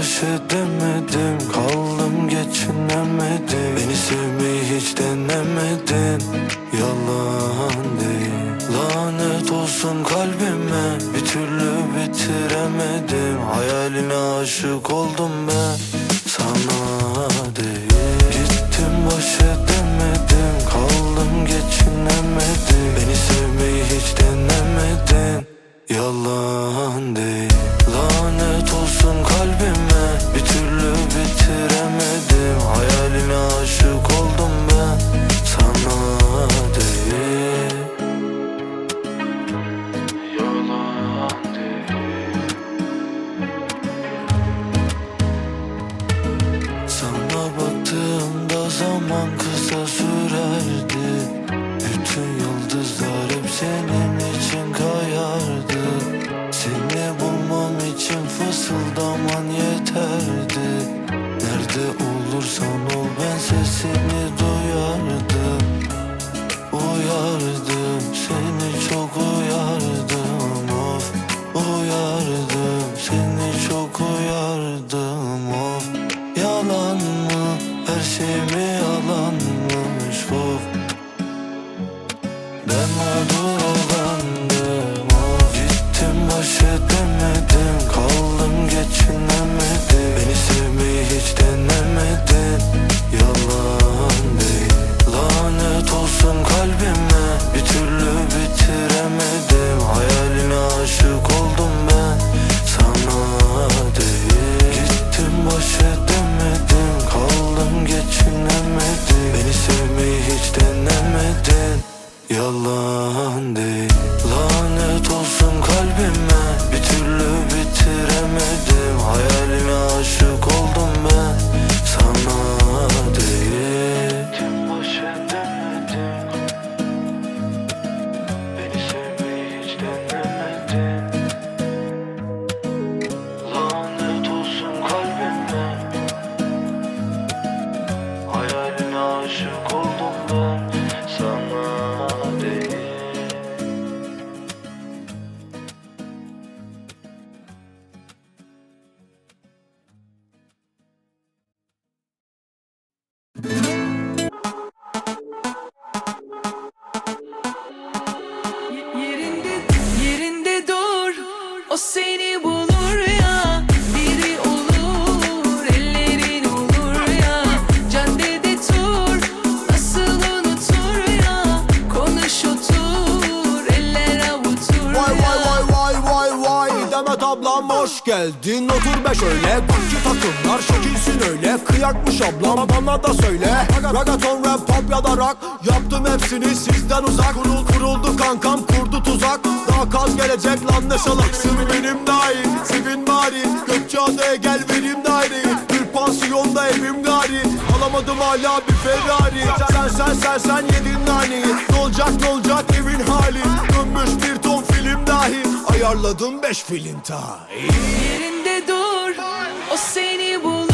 baş edemedim Kaldım geçinemedim. Beni sevmeyi hiç denemedin. Yalan değil. Lanet olsun kalbime Bir türlü bitiremedim. Hayaline aşık oldum ben. Sana someone oh. geldin otur be şöyle. Gucci takımlar şekilsin öyle. Kıyakmış ablam bana da söyle. Ragaton rap pop ya da rock. Yaptım hepsini sizden uzak. Kurul kuruldu kankam kurdu tuzak. Daha kaz gelecek lan ne salaksın benim dahi Sevin bari. Gökçeada'ya gel verim daireyi Bir pansiyonda evim gari. Alamadım hala bir Ferrari. Sen sen sen sen yedin naneyi. Ne Ayarladım beş filin Yerinde dur O seni bulur.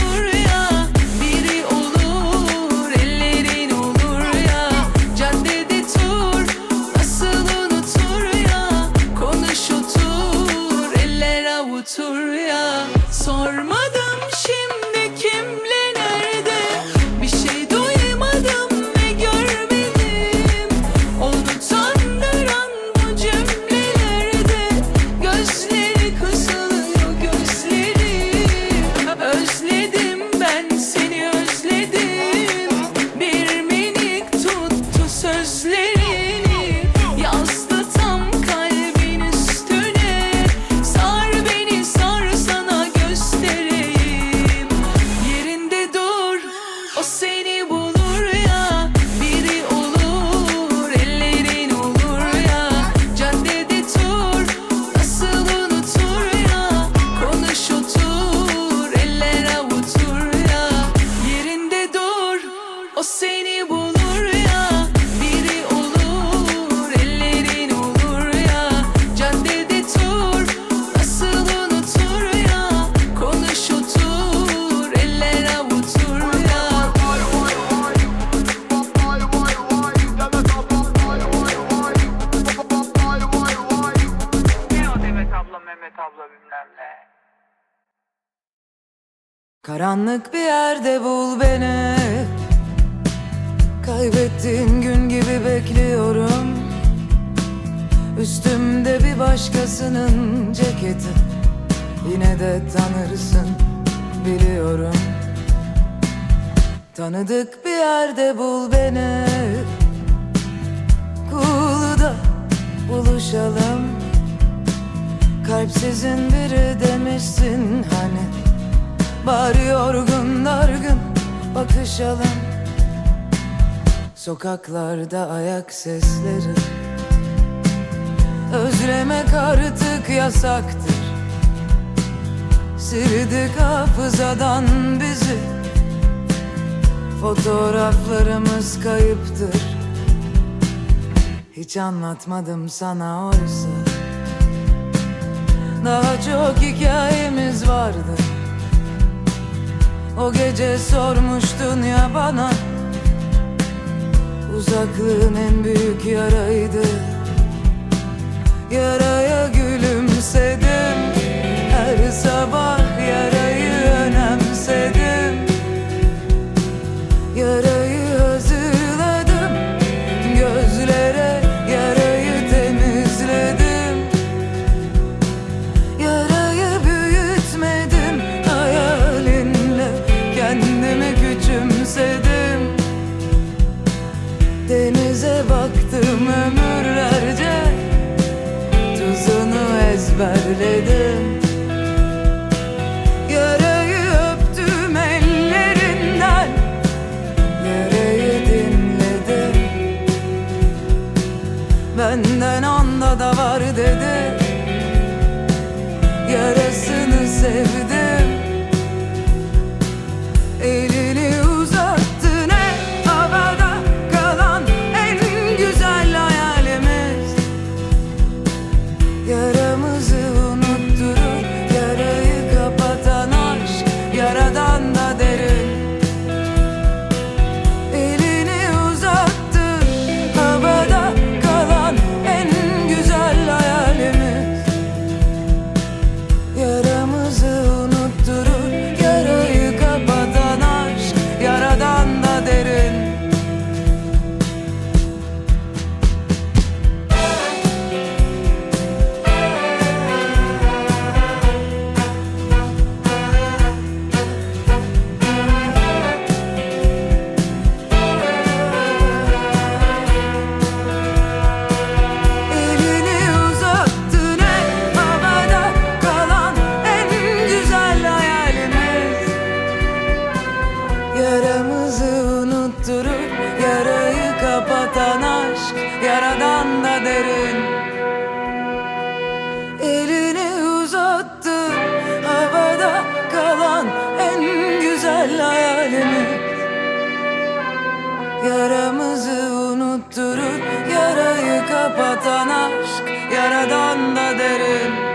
Karanlık bir yerde bul beni. Kaybettiğim gün gibi bekliyorum. Üstümde bir başkasının ceketi. Yine de tanırsın biliyorum. Tanıdık bir yerde bul beni. Kulu'da buluşalım. Kalpsizin biri demişsin hani Bari yorgun dargın bakışalım Sokaklarda ayak sesleri. Özlemek artık yasaktır. Sildik hafızadan bizi. Fotoğraflarımız kayıptır. Hiç anlatmadım sana oysa. Daha çok hikayemiz O gece sormuştun ya bana Uzaklığın en büyük yaraydı. Yaraya ezberledim Yaramızı unutturur Yarayı kapatan aşk Yaradan da derin